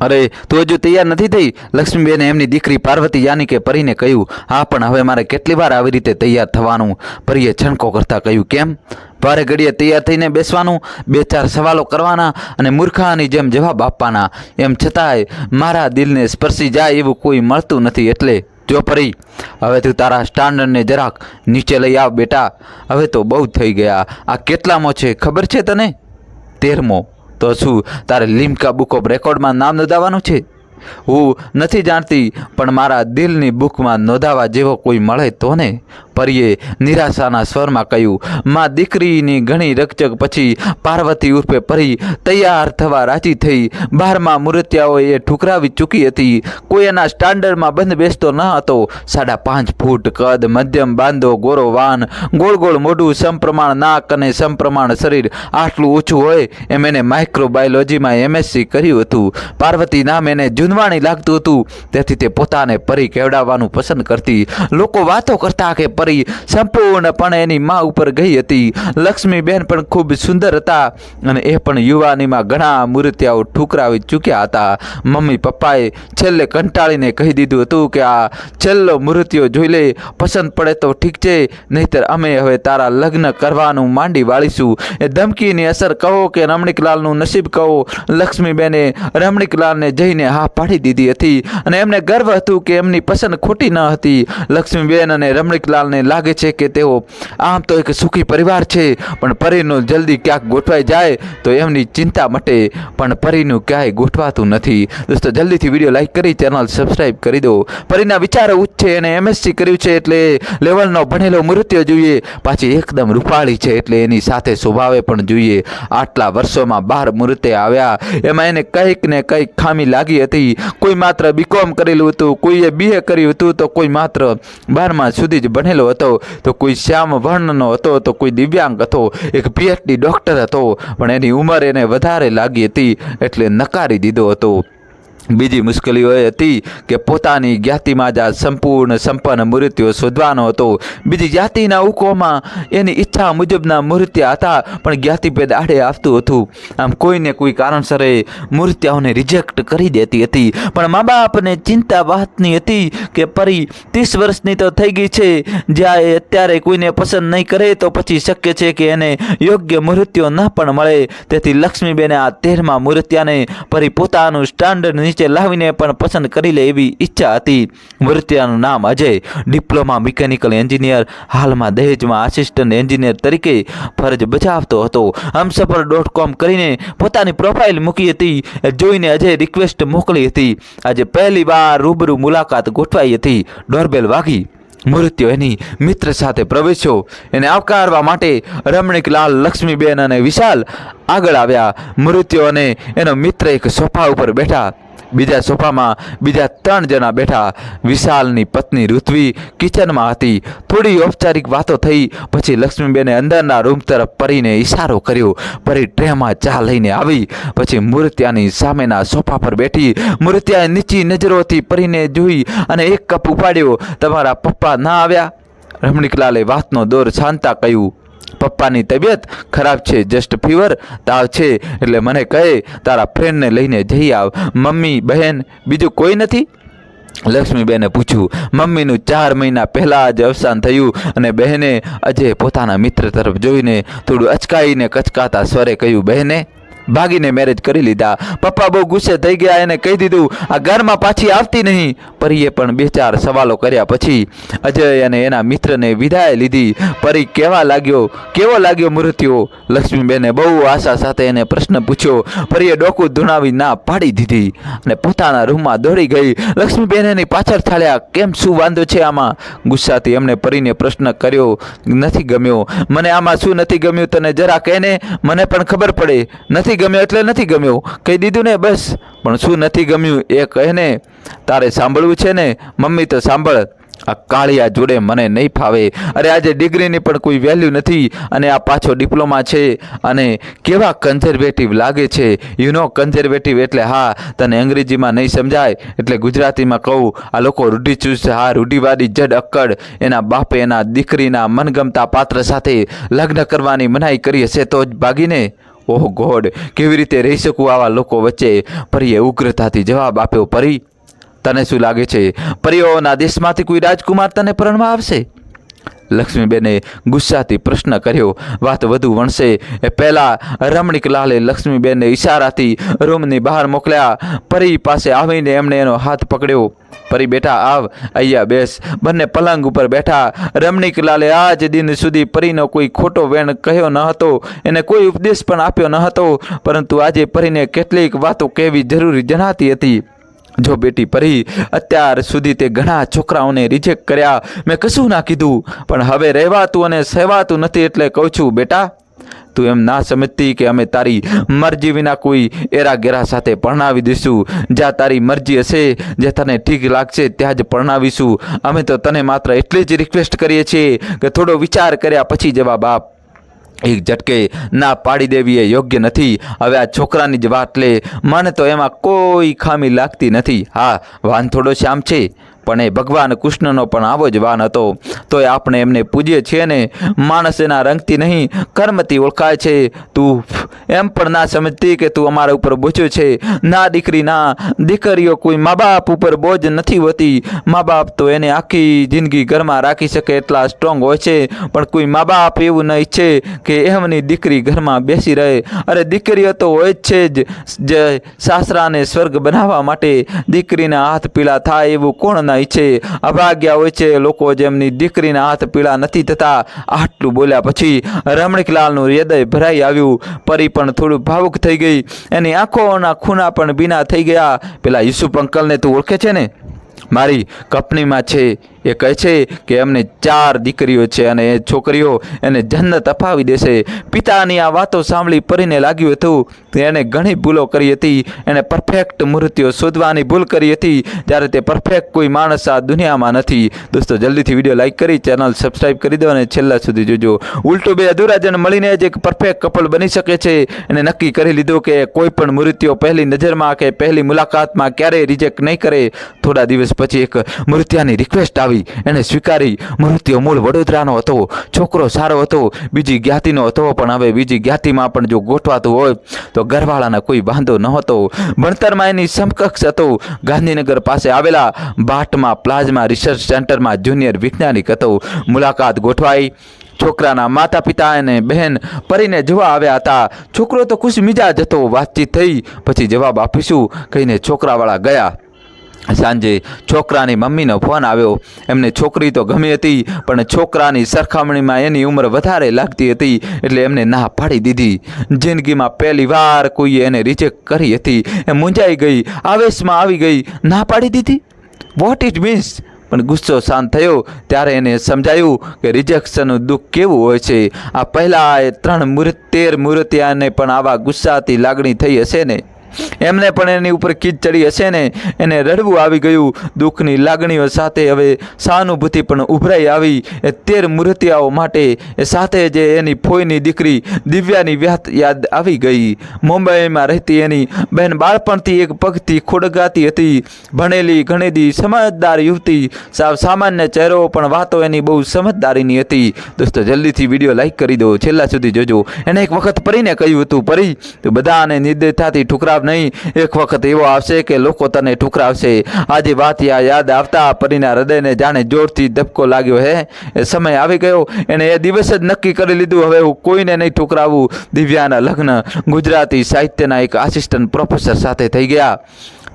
અરે, તું હજુ તૈયાર નથી થઈ? લક્ષ્મીબેને એમની દીકરી પાર્વતી યાની કે પરીને કહ્યું, હા, પણ હવે મારે કેટલી વાર આવી રીતે તૈયાર થવાનું? પરીએ છણકો કરતાં કહ્યું, કેમ? ભારે ઘડીએ તૈયાર થઈને બેસવાનું? બે ચાર સવાલો કરવાના અને મૂર્ખાની જેમ જવાબ આપવાના. એમ છતાંય મારા દિલને સ્પર્શી જાય એવું કોઈ મળતું નથી એટલે જો પરી, હવે તું તારા સ્ટાન્ડર્ડને જરાક નીચે લઈ આવ બેટા. હવે તો બહુ થઈ ગયા. આ કેટલામો છે? ખબર છે તને? તેરમો. તો શું? તારે લિમ્કા બુક ઓફ રેકોર્ડમાં નામ નોંધાવવાનું છે? હું નથી જાણતી, પણ મારા દિલની બુકમાં નોંધાવા જેવો કોઈ મળે તો ને? પરીએ નિરાશાના સ્વરમાં કહ્યું, માં દીકરીની ઘણી રકચક પછી પાર્વતી ઉર્ફે પરી તૈયાર થવા રાજી થઈ. બારમાં મૂર્તિયાઓએ ઠુકરાવી ચૂકી હતી. કોઈ એના સ્ટાન્ડર્ડમાં બંધ બેસતો ન હતો. સાડા પાંચ ફૂટ કદ, મધ્યમ બાંધો, ગોરો વાન, ગોળ ગોળ મોઢું, સમપ્રમાણ નાક અને સમપ્રમાણ શરીર આટલું ઓછું હોય એમ એને માઇક્રોબાયોલોજીમાં એમએસસી કર્યું હતું. પાર્વતી નામ એને જૂનવાણી લાગતું હતું. તેથી તે પોતાને પરી કેવડાવવાનું પસંદ કરતી. લોકો વાતો કરતા કે પરી સંપૂર્ણપણે એની મા ઉપર ગઈ હતી. લક્ષ્મીબેન પણ ખૂબ સુંદર હતા અને એ પણ યુવાનીમાં ઘણા મૂર્તિયાઓ ઠુકરાવી ચૂક્યા હતા. મમ્મી પપ્પાએ છેલ્લે કંટાળીને કહી દીધું હતું કે, આ છેલ્લો મૂર્તિઓ જોઈ લે. પસંદ પડે તો ઠીક છે. નહીતર અમે હવે તારા લગ્ન કરવાનું માંડી વાળીશું. એ ધમકીની અસર કહો કે, રમણીકલાલનું નસીબ કહો. લક્ષ્મીબેને રમણીકલાલને જઈને હા પાડી દીધી હતી અને એમને ગર્વ હતું કે એમની પસંદ ખોટી ન હતી. લક્ષ્મીબેન અને રમણીકલાલને લાગે છે કે તેઓ આમ તો એક સુખી પરિવાર છે, પણ પરીનું જલ્દી ક્યાંક ગોઠવાઈ જાય તો એમની ચિંતા મટે, પણ પરીનું ક્યાંય ગોઠવાતું નથી. દોસ્તો, જલ્દીથી વીડિયો લાઈક કરી, ચેનલ સબસ્ક્રાઈબ કરી દો. પરીના વિચારો ઉચ્ચ છે અને એમએસસી કર્યું છે એટલે લેવલનો ભણેલો મૃત્યુ જોઈએ. પાછી એકદમ રૂપાળી છે એટલે એની સાથે સ્વભાવે પણ જોઈએ. આટલા વર્ષોમાં બાર મૃત્યુ આવ્યા. એમાં એને કંઈક ને કંઈક ખામી લાગી હતી. કોઈ માત્ર બીકોમ કરેલું હતું, કોઈએ બીએ કર્યું હતું, તો કોઈ માત્ર બારમા સુધી જ ભણેલો હતો, તો કોઈ શ્યામ વર્ણનો હતો, તો કોઈ દિવ્યાંગ હતો, એક પીએચડી ડૉક્ટર હતો, પણ એની ઉંમર એને વધારે લાગી હતી, એટલે નકારી દીધો હતો. બીજી મુશ્કેલીઓ એ હતી કે પોતાની જ્ઞાતિમાં જ આ સંપૂર્ણ સંપન્ન મૂર્તિઓ શોધવાનો હતો. બીજી જ્ઞાતિના ઉકોમાં એની ઈચ્છા મુજબના મૂર્ત્યા હતા, પણ જ્ઞાતિભેદ આડે આવતું હતું. આમ કોઈને કોઈ કારણસર મૂર્તિઓને રિજેક્ટ કરી દેતી હતી. પણ મા બાપને ચિંતા વાતની હતી કે પરી ત્રીસ વર્ષની તો થઈ ગઈ છે, જ્યાં એ અત્યારે કોઈને પસંદ નહીં કરે તો પછી શક્ય છે કે એને યોગ્ય મૂર્તિઓ ન પણ મળે. તેથી લક્ષ્મીબેને આ તેરમાં મૂર્તિઓને પરી પોતાનું સ્ટાન્ડર્ડ નીચે લાવીને પણ પસંદ કરી લે એવી ઈચ્છા હતી. મૃત્યાનું નામ અજય, ડિપ્લોમા મિકેનિકલ એન્જિનિયર, હાલમાં દહેજમાં આસિસ્ટન્ટ એન્જિનિયર તરીકે ફરજ બજાવતો હતો. હમસફર ડોટ કોમ કરીને પોતાની પ્રોફાઇલ મૂકી હતી. જોઈને અજય રિક્વેસ્ટ મોકલી હતી. આજે પહેલી વાર રૂબરૂ મુલાકાત ગોઠવાઈ હતી. ડોરબેલ વાગી. મૃત્યુ એની મિત્ર સાથે પ્રવેશ્યો. એને આવકારવા માટે રમણીકલાલ, લક્ષ્મીબેન અને વિશાલ આગળ આવ્યા. મૃત્યુ અને એનો મિત્ર એક સોફા ઉપર બેઠા. બીજા સોફામાં બીજા ત્રણ જણા બેઠા. વિશાલની પત્ની ઋત્વી કિચનમાં હતી. થોડી ઔપચારિક વાતો થઈ, પછી લક્ષ્મીબેને અંદરના રૂમ તરફ પરીને ઈશારો કર્યો. પરી ટ્રેમાં ચા લઈને આવી, પછી મૂર્ત્યાની સામેના સોફા પર બેઠી. મૂર્ત્યાએ નીચી નજરોથી પરીને જોઈ અને એક કપ ઉપાડ્યો. તમારા પપ્પા ના આવ્યા? રમણીકલાલે વાતનો દોર છાંતા કહ્યું. પપ્પાની તબિયત ખરાબ છે જસ્ટ ફીવર તાવ છે. એટલે મને કહે, તારા ફ્રેન્ડને લઈને જઈ આવ. મમ્મી, બહેન, બીજું કોઈ નથી? લક્ષ્મીબેને પૂછ્યું, મમ્મીનું ચાર મહિના પહેલાં જ અવસાન થયું અને બહેને અજય પોતાના મિત્ર તરફ જોઈને થોડું અચકાઈને કચકાતા સ્વરે કહ્યું, બહેને ભાગીને મેરેજ કરી લીધા. પપ્પા બહુ ગુસ્સે થઈ ગયા, એને કહી દીધું, આ ઘરમાં પાછી આવતી નહીં. પરીએ પણ બે ચાર સવાલો કર્યા પછી અજય અને એના મિત્રને વિદાય લીધી. પરી કેવા લાગ્યો? કેવો લાગ્યો મૃત્યુ? લક્ષ્મીબેને બહુ આશા સાથે એને પ્રશ્ન પૂછ્યો. પરીએ ડોકું ધૂણાવી ના પાડી દીધી અને પોતાના રૂમમાં દોડી ગઈ. લક્ષ્મીબેન એની પાછળ થાળ્યા કેમ શું વાંધો છે આમાં? ગુસ્સાથી એમણે પરીને પ્રશ્ન કર્યો, નથી ગમ્યો. મને આમાં શું નથી ગમ્યું? તને જરા કહેને મને પણ ખબર પડે. નથી ગમ્યો એટલે નથી ગમ્યો. કહી દીધું ને, બસ, પણ શું નથી ગમ્યું? એ કહેને, તારે સાંભળવું છે ને? મમ્મી, તો સાંભળ. આ કાળિયા જોડે મને નહીં ફાવે. અરે, આજે ડિગ્રીની પણ કોઈ વેલ્યુ નથી અને આ પાછો ડિપ્લોમા છે અને કેવા કન્ઝર્વેટિવ લાગે છે. યુ નો કન્ઝર્વેટિવ એટલે, હા, તને અંગ્રેજીમાં નહીં સમજાય. એટલે ગુજરાતીમાં કહું, આ લોકો રૂઢિચુસ્ત હા, રૂઢિવાદી, જડ, અક્કડ. એના બાપે, એના દીકરીના મનગમતા પાત્ર સાથે લગ્ન કરવાની મનાઈ કરી હશે તો જ ભાગીને. ઓહ ગોડ, કેવી રીતે રહી શકું આવા લોકો વચ્ચે? પરીએ ઉગ્રતાથી જવાબ આપ્યો, પરી, તને શું લાગે છે? પરીઓના દેશમાંથી કોઈ રાજકુમાર તને પરણમાં આવશે? લક્ષ્મીબેને ગુસ્સાથી પ્રશ્ન કર્યો, વાત વધુ વણશે એ પહેલાં રમણીકલાલે લક્ષ્મીબેનને ઈશારાથી રૂમની બહાર મોકલ્યા, પરી પાસે આવીને એમણે એનો હાથ પકડ્યો. પરી બેટા, આવ અહીંયા બેસ. બંને પલંગ ઉપર બેઠા. રમણીકલાલે આજ દિન સુધી પરીનો કોઈ ખોટો વેણ કહ્યો ન હતો, એને કોઈ ઉપદેશ પણ આપ્યો ન હતો, પરંતુ આજે પરીને કેટલીક વાતો કહેવી જરૂરી જણાતી હતી. જો બેટી પરી અત્યાર સુધી તે ઘણા છોકરાઓને રિજેક્ટ કર્યા, મેં કશું ના કીધું. પણ હવે રહેવાતું અને સહેવાતું નથી એટલે કહું છું, બેટા, તું એમ ના સમજતી કે અમે તારી મરજી વિના કોઈ એરા ગેરા સાથે પરણાવી દઈશું. જ્યાં તારી મરજી હશે જે તને ઠીક લાગશે, ત્યાં જ પરણાવીશું. અમે તો તને માત્ર એટલી જ રિક્વેસ્ટ કરીએ છીએ કે થોડો વિચાર કર્યા પછી જવાબ આપ. એક ઝટકે ના પાડી દેવી એ યોગ્ય નથી. હવે આ છોકરાની જ વાત લે. મને તો એમાં કોઈ ખામી લાગતી નથી. હા વાન થોડો શ્યામ છે. પણ એ ભગવાન કૃષ્ણનો પણ આવો જ વાન હતો. તોય આપણે એમને પૂજીએ છીએ ને, માણસ એના રંગથી નહીં, કર્મથી ઓળખાય છે. તું એમ પણ ના સમજતી કે તું અમારા ઉપર બોજો છે. ના દીકરી, ના દીકરીઓ કોઈ મા બાપ ઉપર બોજ નથી હોતી. મા બાપ તો એને આખી જિંદગી ઘરમાં રાખી શકે એટલા સ્ટ્રોંગ હોય છે. પણ કોઈ મા બાપ એવું ન ઈચ્છે કે એમની દીકરી ઘરમાં બેસી રહે. અરે દીકરીઓ તો હોય જ છે જ, જે સાસરાને સ્વર્ગ બનાવવા માટે દીકરીના હાથ પીળા થાય એવું કોણ ના ઈચ્છે અભાગ્યા હોય છે. લોકો જેમની દીકરીના હાથ પીળા નથી થતા. આટલું બોલ્યા પછી રમણીકલાલનું હૃદય ભરાઈ આવ્યું. પરી પણ થોડું ભાવુક થઈ ગઈ. એની આંખોના ખૂના પણ ભીના થઈ ગયા. પેલા યુસુફ અંકલને તું ઓળખે છે ને? મારી કંપનીમાં છે. એ કહે છે કે એમને ચાર દીકરીઓ છે અને એ છોકરીઓ એને જન્નત અપાવી દેશે. પિતાની આ વાતો સાંભળી પરીને લાગ્યું હતું એણે ઘણી ભૂલો કરી હતી. એણે પરફેક્ટ મૂર્તિઓ શોધવાની ભૂલ કરી હતી. જ્યારે તે પરફેક્ટ કોઈ માણસ આ દુનિયામાં નથી. દોસ્તો, જલ્દીથી વીડિયો લાઇક કરી, ચેનલ સબસ્ક્રાઈબ કરી દો અને છેલ્લા સુધી જોજો. ઉલટું બે અધૂરા જણ મળીને જ એક પરફેક્ટ કપલ બની શકે છે. એને નક્કી કરી લીધું કે કોઈ પણ મૂર્તિઓ પહેલી નજરમાં કે પહેલી મુલાકાતમાં ક્યારેય રિજેક્ટ નહીં કરે. થોડા દિવસ પછી એક મૂર્તિયાની રિક્વેસ્ટ આવી. એને સ્વીકારી મૃત્યુ મૂળ વડોદરાનો હતો, છોકરો સારો હતો, બીજી જ્ઞાતિનો હતો, પણ હવે બીજી જ્ઞાતિમાં પણ જો ગોઠવાતું હોય, તો ઘરવાળાને કોઈ વાંધો ન હતો ભણતરમાં એની સમકક્ષ હતો. ગાંધીનગર પાસે આવેલા ભાટમાં પ્લાઝમા રિસર્ચ સેન્ટરમાં જુનિયર વૈજ્ઞાનિક હતો. મુલાકાત ગોઠવાઈ. છોકરાના માતા પિતા અને બહેન પરીને જોવા આવ્યા હતા. છોકરો તો ખુશ મિજાજ હતો. વાતચીત થઈ. પછી જવાબ આપીશું. કહીને છોકરાવાળા ગયા. સાંજે છોકરાની મમ્મીનો ફોન આવ્યો. એમને છોકરી તો ગમી હતી, પણ છોકરાની સરખામણીમાં એની ઉંમર વધારે લાગતી હતી, એટલે એમને ના પાડી દીધી. જિંદગીમાં પહેલી વાર કોઈએ એને રિજેક્ટ કરી હતી. એ મૂંઝાઈ ગઈ, આવેશમાં આવી ગઈ, ના પાડી દીધી. વોટ ઇટ મીન્સ પણ ગુસ્સો શાંત થયો. ત્યારે એને સમજાયું કે રિજેક્શનનું દુઃખ કેવું હોય છે. આ પહેલાં ત્રણ મૂર્ત તેર મૂર્તિયાને પણ આવા ગુસ્સાથી લાગણી થઈ હશે ને? એમને પણ એની ઉપર કીચ ચડી હશે ને, એને રડવું આવી ગયું. દુઃખની લાગણીઓ સાથે હવે સહાનુભૂતિ પણ ઉભરાઈ આવી. એ તેર મૂર્તિયાઓ માટે એ સાથે જે એની ફોઈની દીકરી દિવ્યાની વ્યાત યાદ આવી ગઈ. મુંબઈમાં રહેતી એની બહેન બાળપણથી એક પગથી ખોડગાતી હતી. ભણેલી ગણેલી સમજદાર યુવતી, સાવ સામાન્ય ચહેરો પણ વાતો એની બહુ સમજદારીની હતી. દોસ્તો, જલ્દીથી વીડિયો લાઈક કરી દો. છેલ્લા સુધી જોજો. એને એક વખત પરીને કહ્યું હતું, પરી, તો બધાને નિર્દયતાથી ઠુકરાવ નહીં. એક વખત એવો આવશે કે લોકો તને ઠુકરાવશે. આજે વાત યાદ આવતા પરીના હૃદયને જાણે જોરથી ધબકો લાગ્યો હે. એ સમય આવી ગયો. એને એ દિવસ જ નક્કી કરી લીધું. હવે હું કોઈને નહીં ઠુકરાવું. દિવ્યાના લગ્ન ગુજરાતી સાહિત્યના એક આસિસ્ટન્ટ પ્રોફેસર સાથે થઈ ગયા.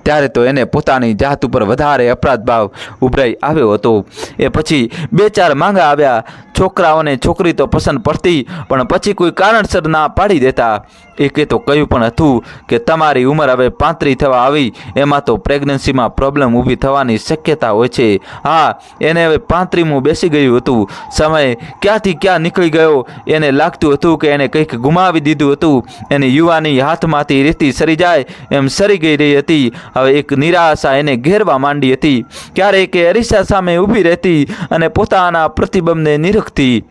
ત્યારે તો એને પોતાની જાત ઉપર વધારે અપરાધ ભાવ ઉભરાઈ આવ્યો હતો. એ પછી બે ચાર માંગા આવ્યા. છોકરાઓને છોકરી તો પસંદ પડતી, પણ પછી કોઈ કારણસર ના પાડી દેતા. એકે તો કહ્યું પણ હતું કે તમારી ઉંમર હવે પાંત્રી થવા આવી. એમાં તો પ્રેગ્નન્સીમાં પ્રોબ્લેમ ઊભી થવાની શક્યતા હોય છે. હા, એને હવે પાંત્રીમું બેસી ગયું હતું. સમય ક્યાંથી ક્યાં નીકળી ગયો? એને લાગતું હતું કે એને કંઈક ગુમાવી દીધું હતું. એની યુવાની હાથમાંથી રેતી સરી જાય. એમ સરી ગઈ રહી હતી. હવે એક નિરાશા એને ઘેરવા માંડી હતી. ક્યારેક એ અરીસા સામે ઊભી રહેતી અને પોતાના પ્રતિબંધને નિરખતી.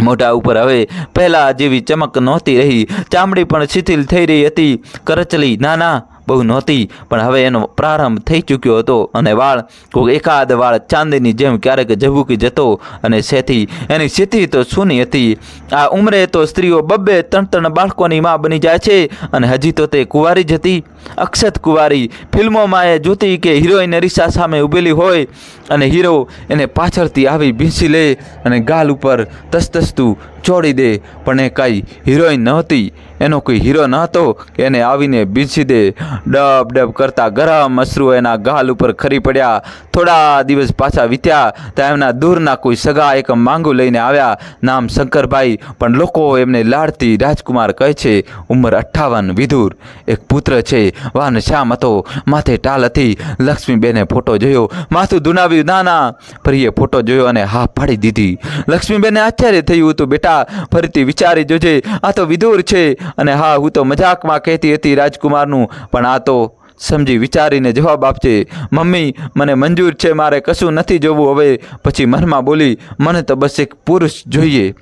મોઢા ઉપર હવે પહેલાં જેવી ચમક નહોતી રહી. ચામડી પણ શિથિલ થઈ રહી હતી. કરચલી, ના ના, બહુ નહોતી, પણ હવે એનો પ્રારંભ થઈ ચૂક્યો હતો અને વાળ કોઈ એકાદ વાળ ચાંદીની જેમ ક્યારેક ઝબૂકી જતો અને સેથી એની સ્થિતિ તો સૂની હતી. આ ઉંમરે તો સ્ત્રીઓ બબ્બે ત્રણ ત્રણ બાળકોની માં બની જાય છે અને હજી તો તે કુંવારી જ હતી. અક્ષત કુવારી ફિલ્મોમાં એ જોતી કે હિરોઈન અરીસા સામે ઊભેલી હોય અને હીરો એને પાછળથી આવી ભીંસી લે અને ગાલ ઉપર તસતસતું ચોડી દે. પણ એ કાંઈ હિરોઈન નહોતી. એનો કોઈ હીરો ન હતો કે એને આવીને ભીંસી દે. ડબ ડબ કરતા ગરમ અશ્રુ એના ગાલ ઉપર ખરી પડ્યા. થોડા દિવસ પાછા વીત્યા ત્યાં એમના દૂરના કોઈ સગા એક માંગુ લઈને આવ્યા. નામ શંકરભાઈ, પણ લોકો એમને લાડતી રાજકુમાર કહે છે, ઉંમર અઠ્ઠાવન વિધુર. એક પુત્ર છે. વાન શ્યામ હતો. માથે ટાલ હતી. લક્ષ્મીબેને ફોટો જોયો. માથું ધુનાવ્યું, નાના. ના ફરી એ ફોટો જોયો અને હા પાડી દીધી. લક્ષ્મીબેને આશ્ચર્ય થયું હતું બેટા, ફરીથી વિચારી જોજે. આ તો વિધુર છે. અને હા, હું તો મજાકમાં કહેતી હતી રાજકુમારનું, પણ આ તો સમજી વિચારીને જવાબ આપજે. મમ્મી, મને મંજૂર છે. મારે કશું નથી જોવું હવે. પછી મનમાં બોલી, મને તો બસ એક પુરુષ જોઈએ.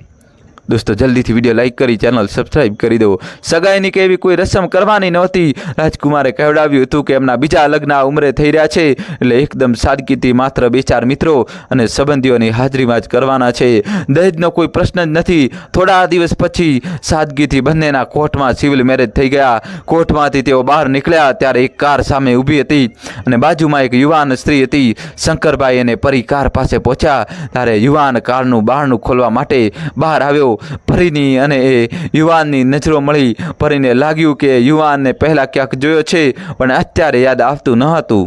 દોસ્તો, જલ્દીથી વીડિયો લાઈક કરી, ચેનલ સબસ્ક્રાઈબ કરી દો સગાઈની કે એવી કોઈ રસમ કરવાની નહોતી. રાજકુમારે કહેવડાવ્યું હતું કે એમના બીજા લગ્ન ઉંમરે થઈ રહ્યા છે. એટલે એકદમ સાદગીથી માત્ર બે ચાર મિત્રો અને સંબંધીઓની હાજરીમાં જ કરવાના છે. દહેજનો કોઈ પ્રશ્ન જ નથી. થોડા દિવસ પછી સાદગીથી બંનેના કોર્ટમાં સિવિલ મેરેજ થઈ ગયા. કોર્ટમાંથી તેઓ બહાર નીકળ્યા, ત્યારે એક કાર સામે ઊભી હતી અને બાજુમાં એક યુવાન સ્ત્રી હતી. શંકરભાઈ એને પરી કાર પાસે પહોંચ્યા, ત્યારે યુવાન કારનું બહારનું ખોલવા માટે બહાર આવ્યો. પરીની અને એ યુવાનની નજરો મળી પરીને લાગ્યું કે યુવાનને પહેલાં ક્યાંક જોયો છે, પણ અત્યારે યાદ આવતું ન હતું.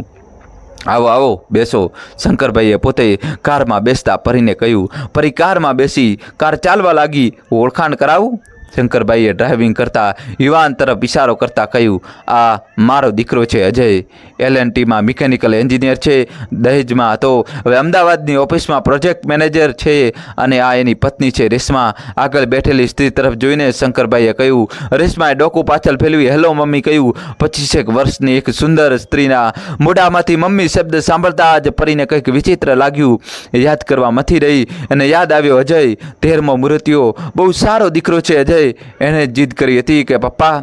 આવો આવો, બેસો. શંકરભાઈએ પોતે કારમાં બેસતા પરીને કહ્યું પરી કારમાં બેસી કાર ચાલવા લાગી ઓળખાણ કરાવું? શંકરભાઈએ ડ્રાઇવિંગ કરતા યુવાન તરફ ઇશારો કરતા કહ્યું, આ મારો દીકરો છે, અજય. એલ એન ટીમાં મિકેનિકલ એન્જિનિયર છે, દહેજમાં હતો. હવે અમદાવાદની ઓફિસમાં પ્રોજેક્ટ મેનેજર છે અને આ એની પત્ની છે રેશમા. આગળ બેઠેલી સ્ત્રી તરફ જોઈને શંકરભાઈએ કહ્યું, રેશમાએ ડોકું પાછળ ફેલવી હેલો મમ્મી કહ્યું. પચીસેક વર્ષની એક સુંદર સ્ત્રીના મોઢામાંથી મમ્મી શબ્દ સાંભળતા જ પરીને કંઈક વિચિત્ર લાગ્યું. યાદ કરવા મથી રહી અને યાદ આવ્યો અજય. તેરમો મૃત્યુ. બહુ સારો દીકરો છે, અજય. એણે જીદ કરી હતી કે પપ્પા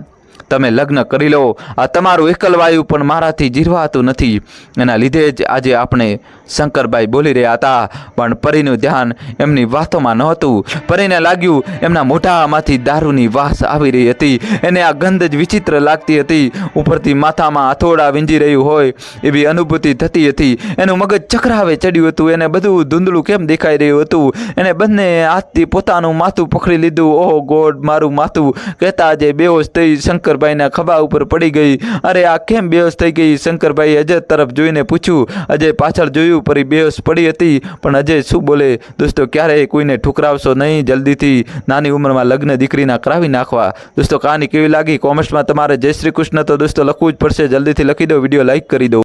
તમે લગ્ન કરી લો. આ તમારું એકલવાયું પણ મારાથી જીરવાતું નથી. એના લીધે જ આજે આપણે શંકરભાઈ બોલી રહ્યા હતા, પણ પરીનું ધ્યાન એમની વાતોમાં નહોતું પરીને લાગ્યું એમના મોઢામાંથી દારૂની વાસ આવી રહી હતી. એને આ ગંધ જ વિચિત્ર લાગતી હતી. ઉપરથી માથામાં હથોડા વીંજી રહ્યું હોય એવી અનુભૂતિ થતી હતી. એનું મગજ ચક્રાવે ચડ્યું હતું. એને બધું ધૂંધળું કેમ દેખાઈ રહ્યું હતું? એને બંને હાથથી પોતાનું માથું પકડી લીધું. ઓહો ગોડ, મારું માથું કહેતા જે બેહોશ થઈ શંકરભાઈના ખભા ઉપર પડી ગઈ. અરે આ કેમ બેહોશ થઈ ગઈ? શંકરભાઈ અજય તરફ જોઈને પૂછ્યું. અજય પાછળ જોયું પરી બેહોશ પડી હતી. પણ અજય શું બોલે? દોસ્તો, ક્યારેય કોઈને ઠુકરાવશો નહીં જલ્દીથી. નાની ઉંમરમાં લગ્ન દીકરીના કરાવી નાખવા. દોસ્તો કહાની કેવી લાગી? કોમેન્ટ્સમાં તમારે જય શ્રી કૃષ્ણ તો દોસ્તો લખવું જ પડશે. જલ્દીથી લખી દો, વીડિયો લાઈક કરી દો.